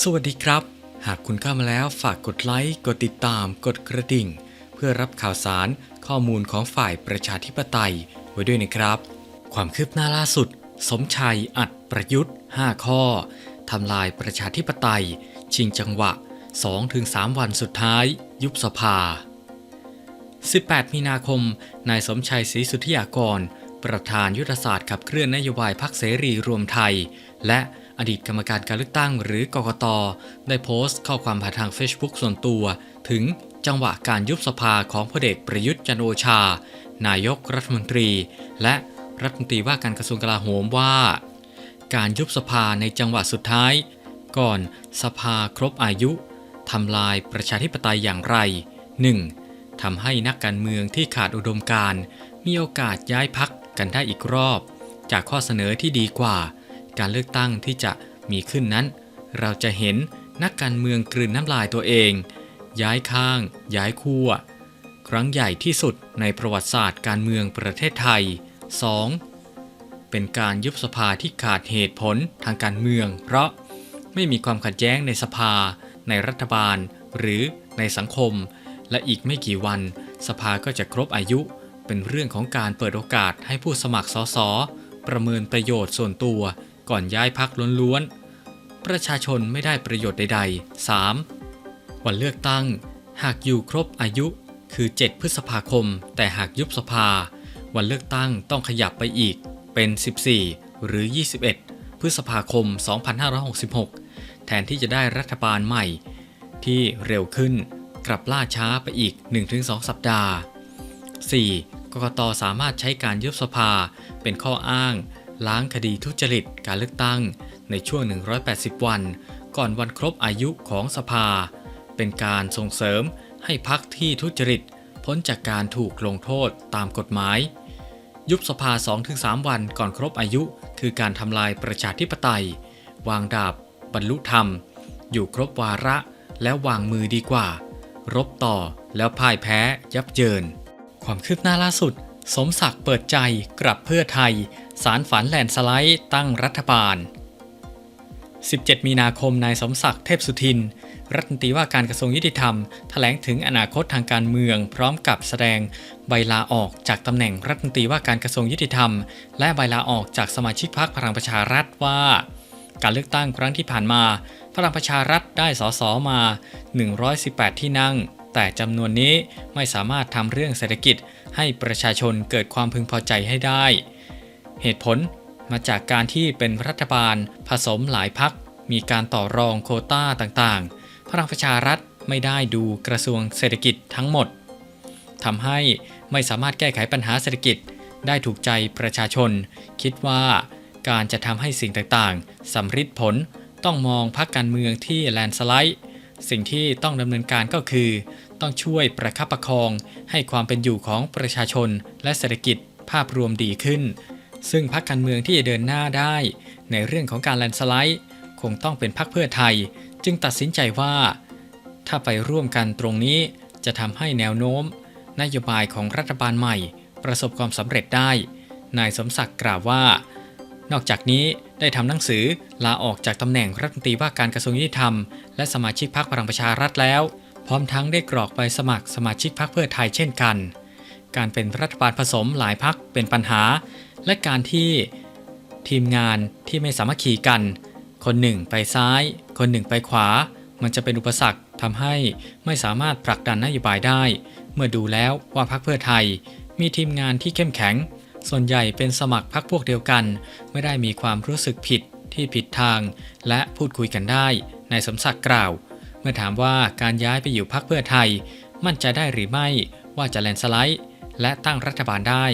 สวัสดีครับ หากคุณเข้ามาแล้วฝากกดไลค์ กดติดตาม กดกระดิ่ง เพื่อรับข่าวสารข้อมูลของฝ่ายประชาธิปไตยไว้ด้วยนะครับ ความคืบหน้าล่าสุด สมชัยอัดประยุทธ์ 5 ข้อทำลายประชาธิปไตย ชิงจังหวะ 2-3 วันสุดท้าย ยุบสภา 18 มีนาคม นายสมชัยศรีสุทธิยากร ประธานยุทธศาสตร์ขับเคลื่อนนโยบายพักเสรีรวมไทย และ อดีตกรรมการการเลือกตั้งหรือกกต ได้โพสต์ข้อความผ่านทาง Facebook ส่วนตัว ถึงจังหวะการยุบสภาของพลเอกประยุทธ์จันโอชา นายกรัฐมนตรี และรัฐมนตรีว่าการกระทรวงกลาโหมว่า การยุบสภาในจังหวะสุดท้าย ก่อนสภาครบอายุทำลายประชาธิปไตยอย่างไร 1. ทำให้นักการเมืองที่ขาดอุดมการมีโอกาสย้ายพักกันได้อีกรอบ จากข้อเสนอที่ดีกว่า การเลือกตั้งที่จะมีขึ้นนั้น เราจะเห็นนักการเมืองกลืนน้ำลายตัวเอง ย้ายข้าง ย้ายขั้วครั้งใหญ่ที่สุดในประวัติศาสตร์การเมืองประเทศไทย 2. เป็นการยุบสภาที่ขาดเหตุผลทางการเมือง เพราะไม่มีความขัดแย้งในสภา ในรัฐบาล หรือในสังคม และอีกไม่กี่วัน สภาก็จะครบอายุ เป็นเรื่องของการเปิดโอกาสให้ผู้สมัครสสประเมินประโยชน์ส่วนตัว ก่อนย้ายพักล้วนๆ ประชาชนไม่ได้ประโยชน์ใดๆ 3. วันเลือกตั้ง หากอยู่ครบอายุคือ 7 พฤษภาคม แต่หากยุบสภา วันเลือกตั้งต้องขยับไปอีกเป็น 14 หรือ 21 พฤษภาคม 2566 แทนที่จะได้รัฐบาลใหม่ ที่เร็วขึ้นกลับล่าช้าไปอีก 1-2 สัปดาห์ 4. กกตสามารถใช้การยุบสภาเป็นข้ออ้าง ล้างคดีทุจริตการเลือกตั้ง ในช่วง 180 วัน ก่อนวันครบอายุของสภา เป็นการส่งเสริมให้พักที่ทุจริตพ้นจากการถูกลงโทษตามกฎหมาย ยุบสภา 2-3 วันก่อนครบอายุ คือการทำลายประชาธิปไตย วางดาบ บรรลุธรรม อยู่ครบวาระแล้ววางมือดีกว่า รบต่อแล้วพ่ายแพ้ยับเยิน ความคืบหน้าล่าสุด สมศักดิ์เปิดใจกลับเพื่อไทย สารฝันแลนสไลด์ตั้งรัฐบาล 17 มีนาคมนายสมศักดิ์เทพสุทิน รัฐมนตรีว่าการกระทรวงยุติธรรมแถลงถึงอนาคตทางการเมือง พร้อมกับแสดงใบลาออกจากตำแหน่งรัฐมนตรีว่าการกระทรวงยุติธรรม และใบลาออกจากสมาชิกพรรคพลังประชารัฐว่า การเลือกตั้งครั้งที่ผ่านมา พลังประชารัฐได้สสมา 118 ที่นั่ง แต่จำนวนนี้ไม่สามารถทำเรื่องเศรษฐกิจให้ประชาชนเกิดความพึงพอใจให้ได้ เหตุผลมาจากการที่เป็นรัฐบาลผสมหลายพัก มีการต่อรองโคต้าต่างๆ พลังประชารัฐไม่ได้ดูกระทรวงเศรษฐกิจทั้งหมดทำให้ไม่สามารถแก้ไขปัญหาเศรษฐกิจได้ถูกใจประชาชน คิดว่าการจะทำให้สิ่งต่างๆสำฤทธิ์ผลต้องมองพักการเมืองที่แลนสไลด์ สิ่งที่ต้องดำเนินการก็คือ ต้องช่วยประคับประคองให้ความเป็นอยู่ของประชาชนและเศรษฐกิจภาพรวมดีขึ้น ซึ่งพรรคการเมืองที่จะเดินหน้าได้ ในเรื่องของการแลนสไลด์ คงต้องเป็นพรรคเพื่อไทย จึงตัดสินใจว่า ถ้าไปร่วมกันตรงนี้จะทำให้แนวโน้ม นโยบายของรัฐบาลใหม่ ประสบความสำเร็จได้ นายสมศักดิ์กล่าวว่า นอกจากนี้ได้ทำหนังสือลาออกจากตำแหน่งรัฐมนตรีว่าการกระทรวงยุติธรรม และสมาชิกพรรคพลังประชารัฐแล้ว พร้อมทั้งได้กรอกไปสมัครสมาชิกพรรคเพื่อไทยเช่นกัน การเป็นรัฐบาลผสมหลายพรรคเป็นปัญหา และการที่ทีมงานที่ไม่สามัคคีกัน คนหนึ่งไปซ้าย คนหนึ่งไปขวา มันจะเป็นอุปสรรคทำให้ไม่สามารถผลักดันนโยบายได้ เมื่อดูแล้วว่าพรรคเพื่อไทย มีทีมงานที่เข้มแข็ง ส่วนใหญ่เป็นสมัครพรรคพวกเดียวกัน ไม่ได้มีความรู้สึกผิดที่ผิดทาง และพูดคุยกันได้นายสมศักดิ์กล่าว เมื่อถามว่าการย้ายไปอยู่พรรคเพื่อไทย มั่นใจได้หรือไม่ว่าจะแลนสไลด์ และตั้งรัฐบาลได้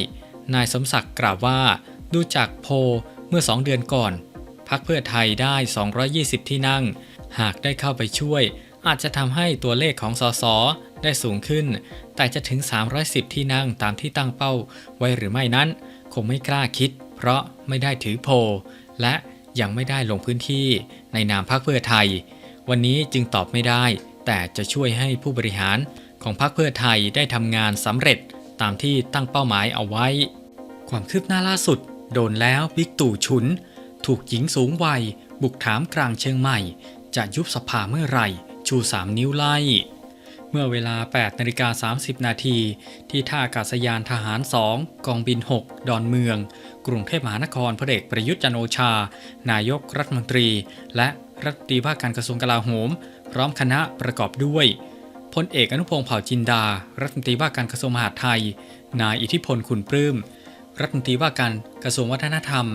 นายสมศักดิ์กล่าวว่าดูจากโพเมื่อ2เดือนก่อนพรรคเพื่อไทยได้ 220 ที่นั่ง หากได้เข้าไปช่วย อาจจะทำให้ตัวเลขของสสได้สูงขึ้น แต่จะถึง 310 ที่นั่งตามที่ตั้งเป้าไว้หรือไม่นั้น คงไม่กล้าคิด เพราะไม่ได้ถือโพและยังไม่ได้ลงพื้นที่ในนามพรรคเพื่อไทย วันนี้จึงตอบไม่ได้ แต่จะช่วยให้ผู้บริหารของพรรคเพื่อไทยได้ทำงานสำเร็จตามที่ตั้งเป้าหมายเอาไว้ ความคืบหน้าล่าสุด โดนแล้วบิ๊กตู่ฉุน ถูกหญิงสูงวัย บุกถามกลางเชียงใหม่ จะยุบสภาเมื่อไหร่ ชู 3 นิ้วไล่ เมื่อเวลา8นาฬิกา30 นาทีที่ท่าอากาศยานทหาร 2 กองบิน 6 ดอนเมือง กรุงเทพมหานครพลเอกประยุทธ์จันโอชา นายกรัฐมนตรี และรัฐมนตรีว่าการกระทรวงกลาโหม พร้อมคณะประกอบด้วยพลเอกอนุพงษ์เผ่าจินดา รัฐมนตรีว่าการกระทรวงมหาดไทย นายอิทธิพลขุนปลื้ม รัฐมนตรีว่าการกระทรวงวัฒนธรรม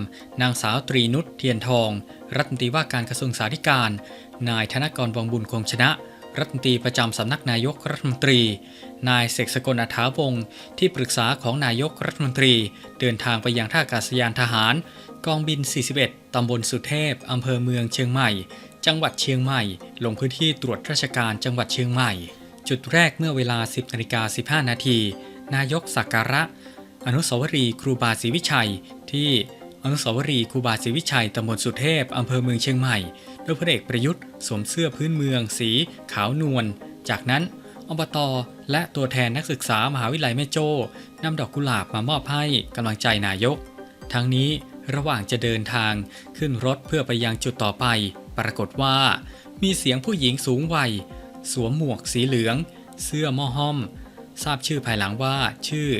นางสาวตรีนุชเทียนทอง รัฐมนตรีว่าการกระทรวงสาธารณการ นายธนกรวังบุญคงชนะ รัฐมนตรีประจำสำนักนายกรัฐมนตรี นายเสกสกลอัฐาวงศ์ที่ปรึกษาของนายกรัฐมนตรี เดินทางไปยังท่าอากาศยานทหาร กองบิน 41 ตำบลสุเทพ อำเภอเมืองเชียงใหม่ จังหวัดเชียงใหม่ ลงพื้นที่ตรวจราชการจังหวัดเชียงใหม่ จุดแรกเมื่อเวลา 10นาฬิกา15นาทีนายกสักการะ อนุสาวรีย์ครูบาศรีวิชัย ที่อนุสาวรีย์ครูบาศรีวิชัยตำบลสุเทพอำเภอเมืองเชียงใหม่ โดยพลเอกประยุทธ์สวมเสื้อพื้นเมือง สีขาวนวล จากนั้นอบตและตัวแทนนักศึกษามหาวิทยาลัยแม่โจ้นำดอกกุหลาบมามอบให้กำลังใจนายก ทั้งนี้ระหว่างจะเดินทางขึ้นรถเพื่อไปยังจุดต่อไป ปรากฏว่า มีเสียงผู้หญิงสูงวัย สวมหมวกสีเหลือง เสื้อม้อห้อม ทราบชื่อภายหลังว่าชื่อ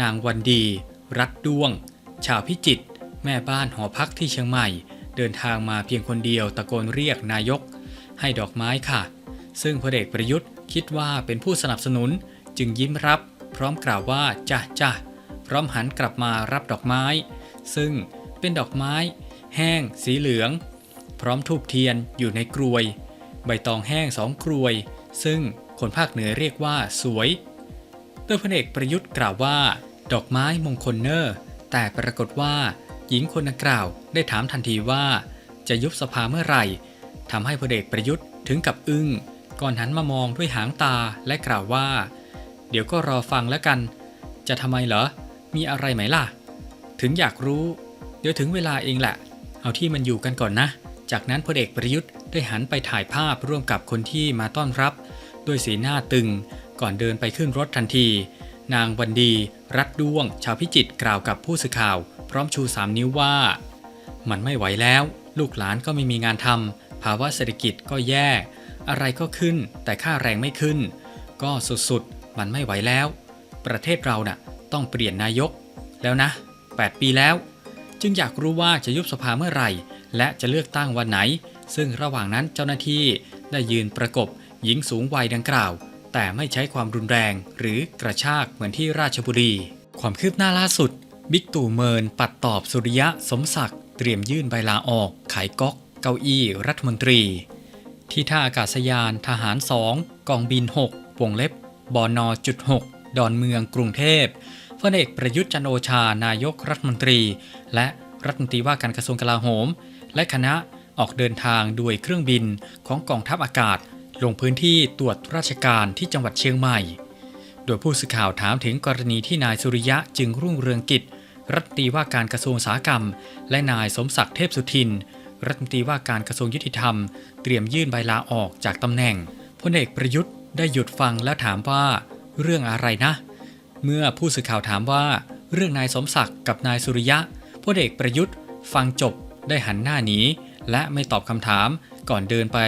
นางวันดี รัดด้วง ชาวพิจิต แม่บ้านหอพักที่เชียงใหม่ เดินทางมาเพียงคนเดียวตะโกนเรียกนายก ให้ดอกไม้ค่ะ ซึ่งพลเอกประยุทธ์คิดว่าเป็นผู้สนับสนุนจึงยิ้มรับ พร้อมกล่าวว่าจ้ะจ้ะพร้อมหันกลับมารับดอกไม้ ซึ่งเป็นดอกไม้ แห้ง สีเหลือง พร้อมทูบเทียนอยู่ในกรวย ใบตองแห้งสองกรวย ซึ่งคนภาคเหนือเรียกว่าสวย โดยพลเอกประยุทธ์กล่าวว่า ดอกไม้มงคลเนอร์ แต่ปรากฏว่า หญิงคนดังกล่าวได้ถามทันทีว่า จะยุบสภาเมื่อไหร่ทำให้พลเอกประยุทธ์ถึงกับอึ้ง ก่อนหันมามองด้วยหางตาและกล่าวว่า เดี๋ยวก็รอฟังแล้วกัน จะทำไมเหรอ มีอะไรไหมล่ะ ถึงอยากรู้ เดี๋ยวถึงเวลาเองแหละ เอาที่มันอยู่กันก่อนนะ จากนั้นพลเอกประยุทธ์ได้หันไปถ่ายภาพร่วมกับคนที่มาต้อนรับ ด้วยสีหน้าตึง ก่อนเดินไปขึ้นรถทันที นางวันดี รัดด้วง ชาวพิจิตกล่าวกับผู้สื่อข่าว พร้อมชูสามนิ้วว่า มันไม่ไหวแล้ว ลูกหลานก็ไม่มีงานทำภาวะเศรษฐกิจก็แย่ อะไรก็ขึ้น แต่ค่าแรงไม่ขึ้น ก็สุดๆ มันไม่ไหวแล้ว ประเทศเราน่ะ ต้องเปลี่ยนนายก แล้วนะ 8 ปีแล้ว จึงอยากรู้ว่าจะยุบสภาเมื่อไหร่ และจะเลือกตั้งวันไหน ซึ่งระหว่างนั้นเจ้าหน้าที่ได้ยืนประกบหญิงสูงวัยดังกล่าว แต่ไม่ใช้ความรุนแรงหรือกระชากเหมือนที่ราชบุรี ความคืบหน้าล่าสุด บิ๊กตู่เมินปัดตอบสุริยะสมศักดิ์เตรียมยื่นใบลาออก ขายก๊อก เก้าอี้ รัฐมนตรี ที่ท่าอากาศยานทหาร 2 กองบิน 6 วงเล็บบอนอจุด6ดอนเมืองกรุงเทพพลเอกประยุทธ์จันโอชานายกรัฐมนตรี และรัฐมนตรีว่าการกระทรวงกลาโหม และคณะออกเดินทางด้วยเครื่องบินของกองทัพอากาศ ลงพื้นที่ตรวจราชการที่จังหวัดเชียงใหม่ โดยผู้สื่อข่าวถามถึงกรณีที่นายสุริยะจึงรุ่งเรืองกิจ รัฐมนตรีว่าการกระทรวงอุตสาหกรรม และนายสมศักดิ์เทพสุทิน รัฐมนตรีว่าการกระทรวงยุติธรรม เตรียมยื่นใบลาออกจากตำแหน่งพลเอกประยุทธ์ได้หยุดฟังและถามว่า เรื่องอะไรนะ เมื่อผู้สื่อข่าวถามว่า เรื่องนายสมศักดิ์กับนายสุริยะพลเอกประยุทธ์ ฟังจบได้หันหน้าหนีและไม่ตอบคำถาม ก่อนเดินไป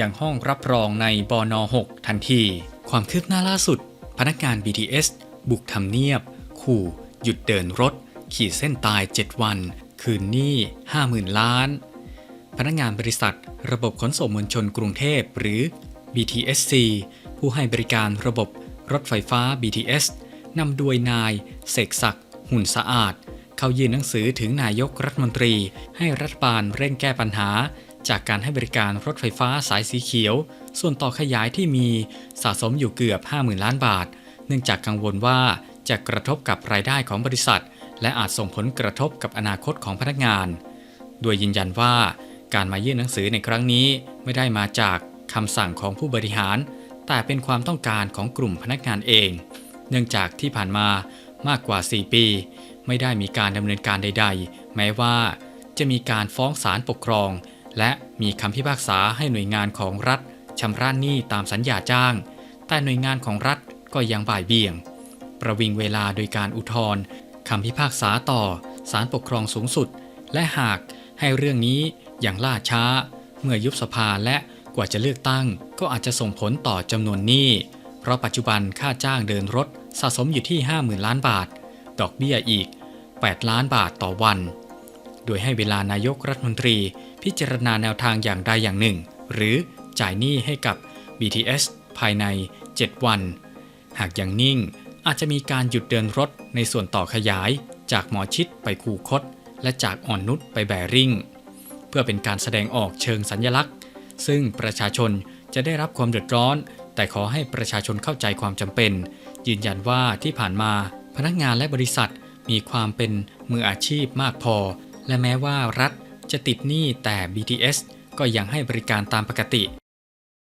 ยังห้องรับรองในบอน6ทันที ความคืบหน้าล่าสุด พนักงาน BTS บุกทำเนียบ ขู่ หยุดเดินรถ ขีดเส้นตาย 7 วัน คืนหนี้ 50,000 ล้าน พนักงานบริษัท ระบบขนส่งมวลชนกรุงเทพหรือ BTSC ผู้ให้บริการระบบรถไฟฟ้า BTS นำโดยนายเสกศักดิ์หุ่นสะอาด เขายื่นหนังสือถึงนายกรัฐมนตรี ให้รัฐบาลเร่งแก้ปัญหา จากการให้บริการรถไฟฟ้าสายสีเขียว ส่วนต่อขยายที่มีสะสมอยู่เกือบ 50,000 ล้านบาท เนื่องจากกังวลว่าจะกระทบกับรายได้ของบริษัท และอาจส่งผลกระทบกับอนาคตของพนักงาน โดยยืนยันว่าการมายื่นหนังสือในครั้งนี้ไม่ได้มาจากคำสั่งของผู้บริหาร แต่เป็นความต้องการของกลุ่มพนักงานเอง เนื่องจากที่ผ่านมามากกว่า 4 ปี ไม่ได้มีการดำเนินการใด ๆ แม้ว่าจะมีการฟ้องศาลปกครอง และมีคำพิพากษาให้หน่วยงานของรัฐชำระหนี้ตามสัญญาจ้าง แต่หน่วยงานของรัฐก็ยังบ่ายเบี่ยง ประวิงเวลาโดยการอุทธรณ์คำพิพากษาต่อศาลปกครองสูงสุด และหากให้เรื่องนี้อย่างล่าช้า เมื่อยุบสภาและกว่าจะเลือกตั้ง ก็อาจจะส่งผลต่อจำนวนหนี้เพราะปัจจุบันค่าจ้างเดินรถสะสมอยู่ที่ 50,000 ล้านบาท ดอกเบี้ยอีก 8 ล้านบาทต่อวัน โดยให้เวลานายกรัฐมนตรี พิจารณาแนวทางอย่างใดอย่างหนึ่ง หรือจ่ายหนี้ให้กับ BTS ภายใน 7 วัน หากยังนิ่งอาจจะมีการหยุดเดินรถในส่วนต่อขยาย จากหมอชิดไปคูคต และจากอ่อนนุชไปแบริ่ง เพื่อเป็นการแสดงออกเชิงสัญญลักษณ์ ซึ่งประชาชนจะได้รับความเดือดร้อน แต่ขอให้ประชาชนเข้าใจความจำเป็น ยืนยันว่าที่ผ่านมาพนักงานและบริษัทมีความเป็นมืออาชีพมากพอ และแม้ว่ารัฐจะติดหนี้แต่ BTS ก็ยังให้บริการตามปกติ